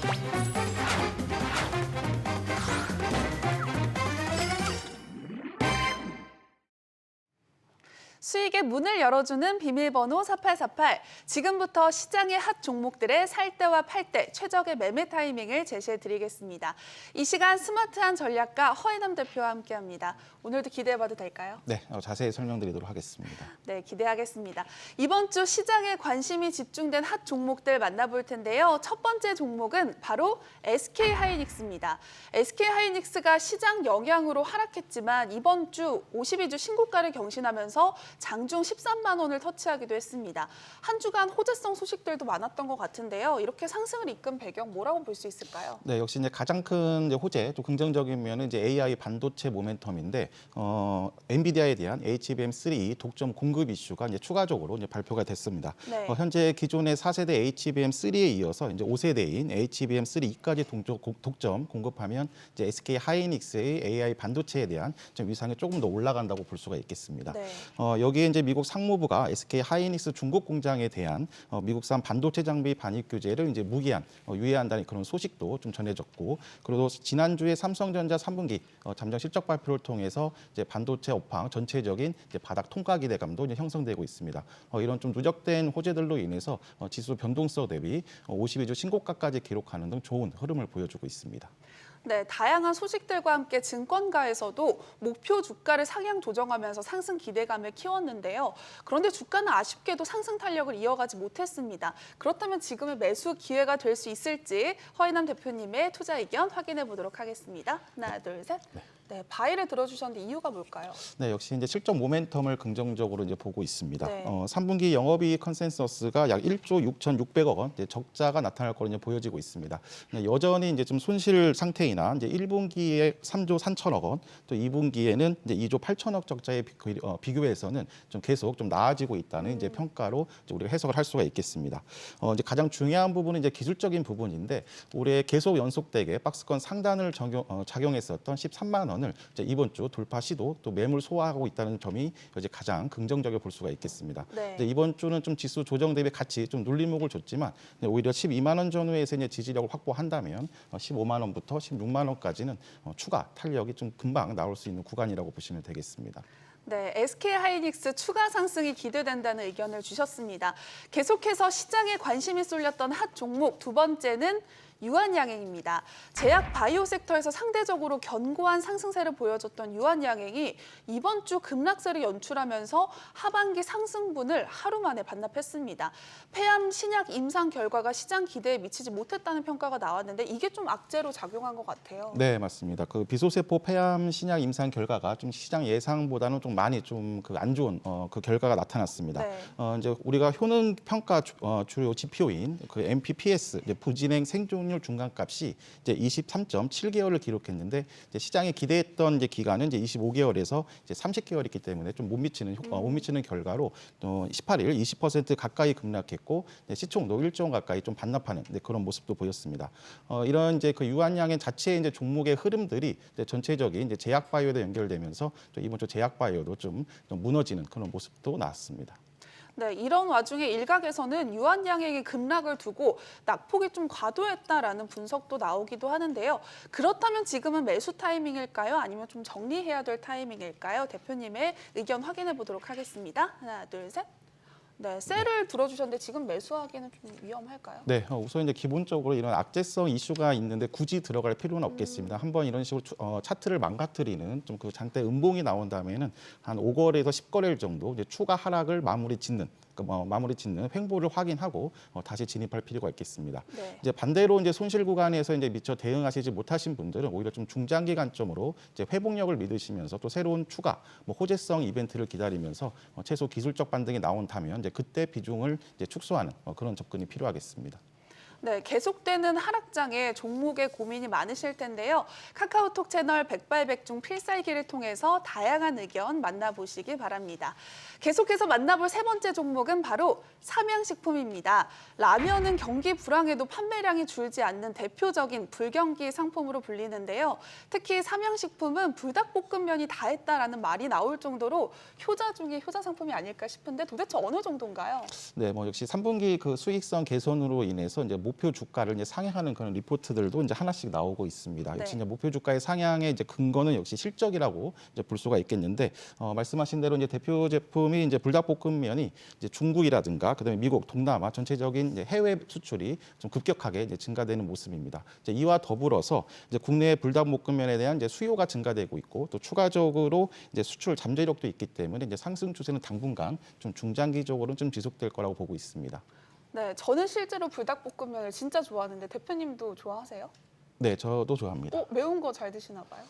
Thank you. 수익의 문을 열어주는 비밀번호 4848. 지금부터 시장의 핫 종목들의 살 때와 팔 때 최적의 매매 타이밍을 제시해 드리겠습니다. 이 시간 스마트한 전략가 허인남 대표와 함께합니다. 오늘도 기대해봐도 될까요? 네, 어, 자세히 설명드리도록 하겠습니다. 네, 기대하겠습니다. 이번 주 시장에 관심이 집중된 핫 종목들 만나볼 텐데요. 첫 번째 종목은 바로 SK 하이닉스입니다. SK 하이닉스가 시장 영향으로 하락했지만 이번 주 52주 신고가를 경신하면서 장중 13만 원을 터치하기도 했습니다. 한 주간 호재성 소식들도 많았던 것 같은데요. 이렇게 상승을 이끈 배경 뭐라고 볼 수 있을까요? 네, 역시 이제 가장 큰 호재, 또 긍정적인 면은 이제 AI 반도체 모멘텀인데, 어, 엔비디아에 대한 HBM3 독점 공급 이슈가 이제 추가적으로 이제 발표가 됐습니다. 네. 어, 현재 기존의 4세대 HBM3에 이어서 이제 5세대인 HBM3까지 독점 공급하면 이제 SK 하이닉스의 AI 반도체에 대한 좀 위상이 조금 더 올라간다고 볼 수가 있겠습니다. 네. 어, 여기에 이제 미국 상무부가 SK 하이닉스 중국 공장에 대한 어, 미국산 반도체 장비 반입 규제를 이제 무기한 어, 유예한다는 그런 소식도 좀 전해졌고 그리고 지난주에 삼성전자 3분기 어, 잠정 실적 발표를 통해서 이제 반도체 업황 전체적인 이제 바닥 통과 기대감도 이제 형성되고 있습니다. 어, 이런 좀 누적된 호재들로 인해서 어, 지수 변동성 대비 어, 52주 신고가까지 기록하는 등 좋은 흐름을 보여주고 있습니다. 네, 다양한 소식들과 함께 증권가에서도 목표 주가를 상향 조정하면서 상승 기대감을 키웠는데요. 그런데 주가는 아쉽게도 상승 탄력을 이어가지 못했습니다. 그렇다면 지금의 매수 기회가 될 수 있을지 허인남 대표님의 투자 의견 확인해 보도록 하겠습니다. 하나, 둘, 셋. 네, 바이를 들어주셨는데 이유가 뭘까요? 네, 역시 이제 실적 모멘텀을 긍정적으로 이제 보고 있습니다. 네. 어, 3분기 영업이익 컨센서스가 약 1조 6,600억 원 이제 적자가 나타날 거로 이제 보여지고 있습니다. 네, 여전히 이제 좀 손실 상태이나 이제 1분기에 3조 3천억 원, 또 2분기에는 이제 2조 8천억 적자에 비, 그, 어, 비교해서는 좀 계속 좀 나아지고 있다는 이제 평가로 이제 우리가 해석을 할 수가 있겠습니다. 어, 이제 가장 중요한 부분은 이제 기술적인 부분인데 올해 계속 연속되게 박스권 상단을 적용, 어, 작용했었던 13만 원을 이제 이번 주 돌파 시도 또 매물 소화하고 있다는 점이 이제 가장 긍정적으로 볼 수가 있겠습니다. 네. 이번 주는 좀 지수 조정 대비 같이 좀 눌림목을 줬지만 오히려 12만 원 전후에서 이제 지지력을 확보한다면 어, 15만 원부터 16만 원까지는 어, 추가 탄력이 좀 금방 나올 수 있는 구간이라고 보시면 되겠습니다. 네, SK 하이닉스 추가 상승이 기대된다는 의견을 주셨습니다. 계속해서 시장에 관심이 쏠렸던 핫 종목 두 번째는 유한양행입니다. 제약 바이오 섹터에서 상대적으로 견고한 상승세를 보여줬던 유한양행이 이번 주 급락세를 연출하면서 하반기 상승분을 하루 만에 반납했습니다. 폐암 신약 임상 결과가 시장 기대에 미치지 못했다는 평가가 나왔는데 이게 좀 악재로 작용한 것 같아요. 네, 맞습니다. 그 비소세포 폐암 신약 임상 결과가 좀 시장 예상보다는 좀 많이 좀 그 안 좋은 어, 그 결과가 나타났습니다. 네. 어, 이제 우리가 효능 평가 주, 어, 주요 지표인 그 MPPS 이제 부진행 생존 율 중간값이 이제 23.7개월을 기록했는데 이제 시장에 기대했던 이제 기간은 이제 25개월에서 이제 30개월이기 때문에 좀 못 미치는 효- 어, 못 미치는 결과로 또 18일 20% 가까이 급락했고 시총도 1조 원 가까이 좀 반납하는 그런 모습도 보였습니다. 어, 이런 이제 그 유한양의 자체 이제 종목의 흐름들이 이제 전체적인 이제 제약 바이오에 연결되면서 또 이번 주 제약 바이오도 좀, 좀 무너지는 그런 모습도 나왔습니다. 네, 이런 와중에 일각에서는 유한양행의 급락을 두고 낙폭이 좀 과도했다라는 분석도 나오기도 하는데요. 그렇다면 지금은 매수 타이밍일까요? 아니면 좀 정리해야 될 타이밍일까요? 대표님의 의견 확인해 보도록 하겠습니다. 하나, 둘, 셋. 네, 셀을 들어주셨는데 지금 매수하기는 좀 위험할까요? 네, 어, 우선 이제 기본적으로 이런 악재성 이슈가 있는데 굳이 들어갈 필요는 없겠습니다. 한번 이런 식으로 추- 어, 차트를 망가뜨리는 좀 그 장대 음봉이 나온 다음에는 한 5거래에서 10거래일 정도 이제 추가 하락을 마무리 짓는 그, 어, 마무리 짓는 횡보를 확인하고 어, 다시 진입할 필요가 있겠습니다. 네. 이제 반대로 이제 손실 구간에서 이제 미처 대응하시지 못하신 분들은 오히려 좀 중장기 관점으로 이제 회복력을 믿으시면서 또 새로운 추가 뭐 호재성 이벤트를 기다리면서 어, 최소 기술적 반등이 나온다면 이제 그때 비중을 이제 축소하는 어, 그런 접근이 필요하겠습니다. 네, 계속되는 하락장에 종목에 고민이 많으실 텐데요. 카카오톡 채널 백발백중 필살기를 통해서 다양한 의견 만나보시기 바랍니다. 계속해서 만나볼 세 번째 종목은 바로 삼양식품입니다. 라면은 경기 불황에도 판매량이 줄지 않는 대표적인 불경기 상품으로 불리는데요. 특히 삼양식품은 불닭볶음면이 다 했다라는 말이 나올 정도로 효자 중에 효자 상품이 아닐까 싶은데 도대체 어느 정도인가요? 네, 뭐 역시 3분기 그 수익성 개선으로 인해서 이제 목표 주가를 이제 상향하는 그런 리포트들도 이제 하나씩 나오고 있습니다. 네. 역시 이제 목표 주가의 상향의 이제 근거는 역시 실적이라고 이제 볼 수가 있겠는데 어, 말씀하신 대로 이제 대표 제품이 이제 불닭볶음면이 이제 중국이라든가 그다음에 미국, 동남아 전체적인 이제 해외 수출이 좀 급격하게 이제 증가되는 모습입니다. 이제 이와 더불어서 이제 국내 불닭볶음면에 대한 이제 수요가 증가되고 있고 또 추가적으로 이제 수출 잠재력도 있기 때문에 이제 상승 추세는 당분간 좀 중장기적으로는 좀 지속될 거라고 보고 있습니다. 네, 저는 실제로 불닭볶음면을 진짜 좋아하는데 대표님도 좋아하세요? 네, 저도 좋아합니다. 어, 매운 거 잘 드시나 봐요.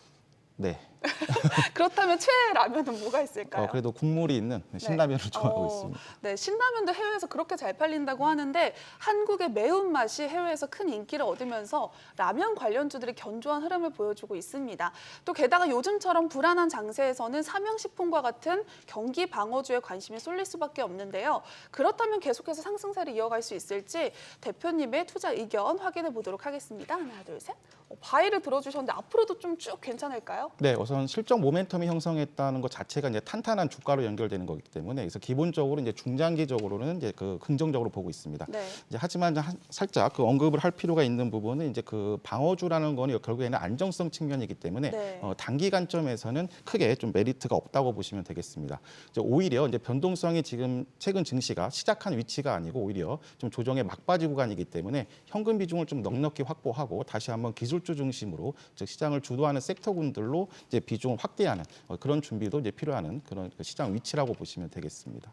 네, 그렇다면 최애 라면은 뭐가 있을까요? 어, 그래도 국물이 있는 신라면을 좋아하고 어, 있습니다. 네, 신라면도 해외에서 그렇게 잘 팔린다고 하는데 한국의 매운맛이 해외에서 큰 인기를 얻으면서 라면 관련주들이 견조한 흐름을 보여주고 있습니다. 또 게다가 요즘처럼 불안한 장세에서는 삼양식품과 같은 경기 방어주에 관심이 쏠릴 수밖에 없는데요. 그렇다면 계속해서 상승세를 이어갈 수 있을지 대표님의 투자 의견 확인해 보도록 하겠습니다. 하나, 둘, 셋. 어, 바이를 들어주셨는데 앞으로도 좀 쭉 괜찮을까요? 네, 우선 실적 모멘텀이 형성했다는 것 자체가 이제 탄탄한 주가로 연결되는 거기 때문에 그래서 기본적으로 이제 중장기적으로는 이제 그 긍정적으로 보고 있습니다. 네. 이제 하지만 한- 살짝 그 언급을 할 필요가 있는 부분은 이제 그 방어주라는 거는 결국에는 안정성 측면이기 때문에 네. 어, 단기 관점에서는 크게 좀 메리트가 없다고 보시면 되겠습니다. 이제 오히려 이제 변동성이 지금 최근 증시가 시작한 위치가 아니고 오히려 좀 조정의 막바지 구간이기 때문에 현금 비중을 좀 넉넉히 확보하고 다시 한번 기술 주 중심으로 즉 시장을 주도하는 섹터군들로 이제 비중을 확대하는 어, 그런 준비도 이제 필요한 그런 그 시장 위치라고 보시면 되겠습니다.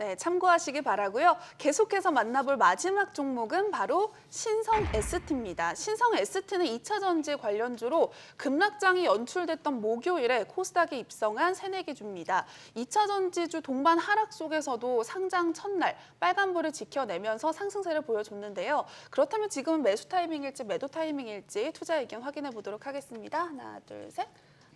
네, 참고하시기 바라고요. 계속해서 만나볼 마지막 종목은 바로 신성 ST입니다. 신성 ST는 2차 전지 관련주로 급락장이 연출됐던 목요일에 코스닥에 입성한 새내기주입니다. 2차 전지주 동반 하락 속에서도 상장 첫날 빨간불을 지켜내면서 상승세를 보여줬는데요. 그렇다면 지금은 매수 타이밍일지 매도 타이밍일지 투자 의견 확인해 보도록 하겠습니다. 하나, 둘, 셋.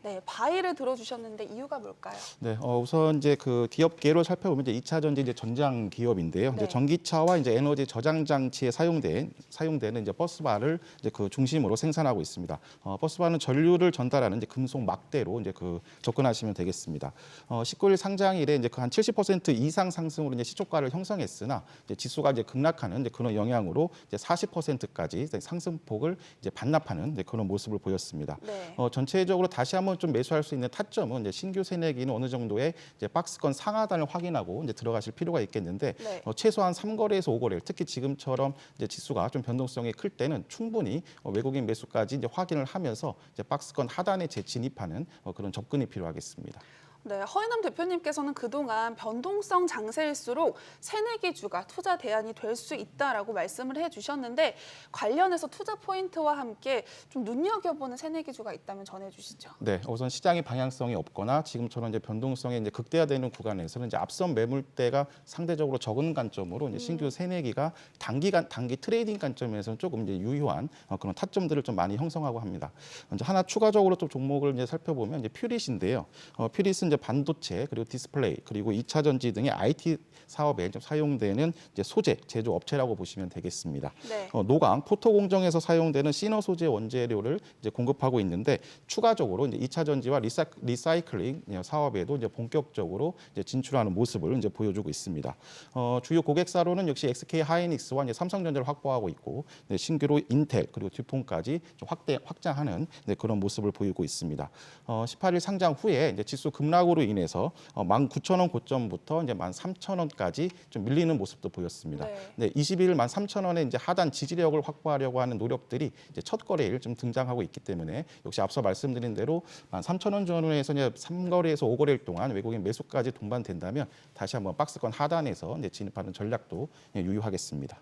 네, 바이를 들어주셨는데 이유가 뭘까요? 네, 어, 우선 이제 그 기업계로 살펴보면 이제 2차 전지 이제 전장 기업인데요. 네. 이제 전기차와 이제 에너지 저장 장치에 사용된 사용되는 이제 버스바를 이제 그 중심으로 생산하고 있습니다. 어, 버스바는 전류를 전달하는 이제 금속 막대로 이제 그 접근하시면 되겠습니다. 어, 19일 상장일에 이제 그 한 70% 이상 상승으로 이제 시초가를 형성했으나 이제 지수가 이제 급락하는 이제 그런 영향으로 이제 40%까지 상승폭을 이제 반납하는 이제 그런 모습을 보였습니다. 네. 어, 전체적으로 다시 한번 좀 매수할 수 있는 타점은 이제 신규 새내기는 어느 정도의 이제 박스권 상하단을 확인하고 이제 들어가실 필요가 있겠는데 네. 어, 최소한 3거래에서 5거래 특히 지금처럼 이제 지수가 좀 변동성이 클 때는 충분히 어, 외국인 매수까지 이제 확인을 하면서 이제 박스권 하단에 재진입하는 어, 그런 접근이 필요하겠습니다. 네, 허인남 대표님께서는 그동안 변동성 장세일수록 새내기주가 투자 대안이 될 수 있다라고 말씀을 해주셨는데 관련해서 투자 포인트와 함께 좀 눈여겨보는 새내기주가 있다면 전해주시죠. 네, 우선 시장의 방향성이 없거나 지금처럼 이제 변동성이 이제 극대화되는 구간에서는 이제 앞선 매물대가 상대적으로 적은 관점으로 이제 신규 새내기가 단기간 단기 트레이딩 관점에서는 조금 이제 유효한 어, 그런 타점들을 좀 많이 형성하고 합니다. 이제 하나 추가적으로 또 종목을 이제 살펴보면 이제 퓨릿인데요. 어, 퓨릿은 이제 반도체 그리고 디스플레이 그리고 2차 전지 등의 IT 사업에 좀 사용되는 이제 소재 제조 업체라고 보시면 되겠습니다. 네. 어, 노강 포토 공정에서 사용되는 시너 소재 원재료를 이제 공급하고 있는데 추가적으로 이제 2차 전지와 리사, 리사이클링 사업에도 이제 본격적으로 이제 진출하는 모습을 이제 보여주고 있습니다. 어, 주요 고객사로는 역시 SK 하이닉스와 이제 삼성전자를 확보하고 있고 네, 신규로 인텔 그리고 듀폰까지 좀 확대 확장하는 네, 그런 모습을 보이고 있습니다. 어, 18일 상장 후에 이제 지수 급락 으로 인해서 어, 19,000원 고점부터 이제 13,000원까지 좀 밀리는 모습도 보였습니다. 네. 네, 21일 13,000원의 이제 하단 지지력을 확보하려고 하는 노력들이 이제 첫 거래일 좀 등장하고 있기 때문에 역시 앞서 말씀드린 대로 13,000원 전후에서 이제 3거래에서 5거래일 동안 외국인 매수까지 동반된다면 다시 한번 박스권 하단에서 이제 진입하는 전략도 예, 유효하겠습니다.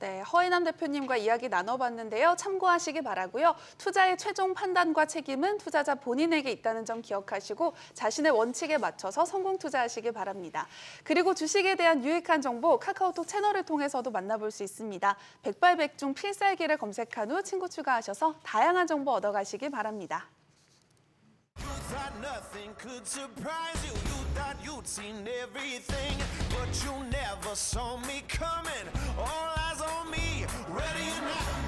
네, 허인남 대표님과 이야기 나눠봤는데요. 참고하시기 바라고요. 투자의 최종 판단과 책임은 투자자 본인에게 있다는 점 기억하시고 자신의 원칙에 맞춰서 성공 투자하시기 바랍니다. 그리고 주식에 대한 유익한 정보 카카오톡 채널을 통해서도 만나볼 수 있습니다. 백발백중 필살기를 검색한 후 친구 추가하셔서 다양한 정보 얻어가시기 바랍니다. You thought nothing could surprise you. You thought you'd seen everything, but you never saw me coming. All eyes on me, ready not.